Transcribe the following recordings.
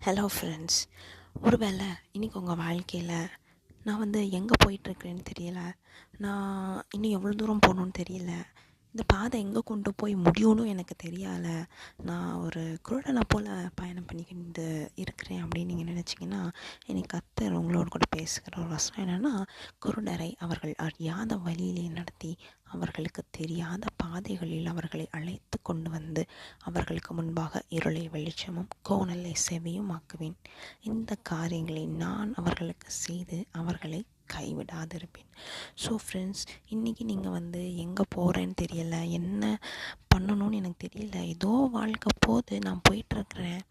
Hello friends ஒருவேளை இன்றைக்கி உங்கள் வாழ்க்கையில் நான் வந்து எங்கே போயிட்டுருக்கிறேன்னு தெரியல? நான் இன்னும் எவ்வளோ தூரம் போகணுன்னு தெரியல? இந்த பாதை எங்கே கொண்டு போய் முடியும்னு எனக்கு தெரியலை. நான் ஒரு குருடனை போல் பயணம் பண்ணிக்கிட்டு இருக்கிறேன் அப்படின்னு நீங்கள் நினச்சிங்கன்னா எனக்கு கத்தர் உங்களோட கூட பேசுகிற ஒரு வசனம் என்னென்னா குருடரை அவர்கள் அறியாத வழியிலே நடத்தி அவர்களுக்கு தெரியாத பாதைகளில் அவர்களை அழைத்து கொண்டு வந்து அவர்களுக்கு முன்பாக இருளை வெளிச்சமும் கோணலை செவியும் ஆக்குவேன். இந்த காரியங்களை நான் அவர்களுக்கு செய்து அவர்களை கைவிடாதிருப்பேன். ஸோ ஃப்ரெண்ட்ஸ் இன்றைக்கி நீங்கள் வந்து எங்கே போகிறேன்னு தெரியலை என்ன பண்ணணும்னு எனக்கு தெரியல. ஏதோ வாழ்க்கை போது நான் போயிட்டுருக்குறேன்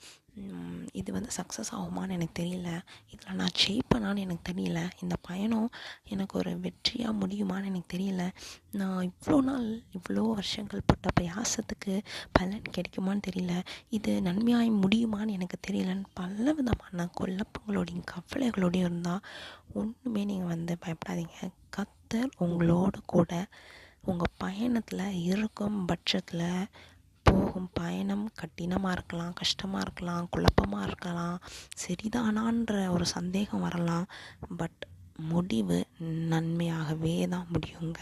இது வந்து சக்ஸஸ் ஆகுமான்னு எனக்கு தெரியல. இதில் நான் ஜெயிப்பேனான்னு எனக்கு தெரியல. இந்த பயணம் எனக்கு ஒரு வெற்றியாக முடியுமான்னு எனக்கு தெரியல. நான் இவ்வளோ நாள் இவ்வளோ வருஷங்கள் பட்ட பிரயாசத்துக்கு பலன் கிடைக்குமான்னு தெரியல. இது நன்மையாய் முடியுமான்னு எனக்கு தெரியலன்னு பல விதமான குழப்பங்களோடையும் கவலைகளோடையும் இருந்தால் ஒன்றுமே நீங்கள் வந்து பயப்படாதீங்க. கத்தர் உங்களோட கூட உங்கள் பயணத்தில் இருக்கும் பட்சத்தில் போகும் பயணம் கடினமாக இருக்கலாம் கஷ்டமாக இருக்கலாம் குழப்பமாக இருக்கலாம் சரிதானான்ற ஒரு சந்தேகம் வரலாம். பட் முடிவு நன்மையாகவே தான் முடியுங்க.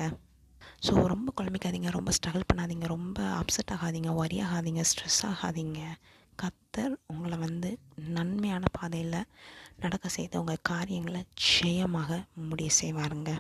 ஸோ ரொம்ப குழம்பிக்காதீங்க ரொம்ப ஸ்ட்ரகிள் பண்ணாதீங்க ரொம்ப அப்செட் ஆகாதீங்க ஒரி ஆகாதீங்க ஸ்ட்ரெஸ் ஆகாதீங்க. கத்தர் உங்களை வந்து நன்மையான பாதையில் நடக்க செய்த உங்கள் காரியங்களை ஜெயமாக முடிய செய்வாருங்க.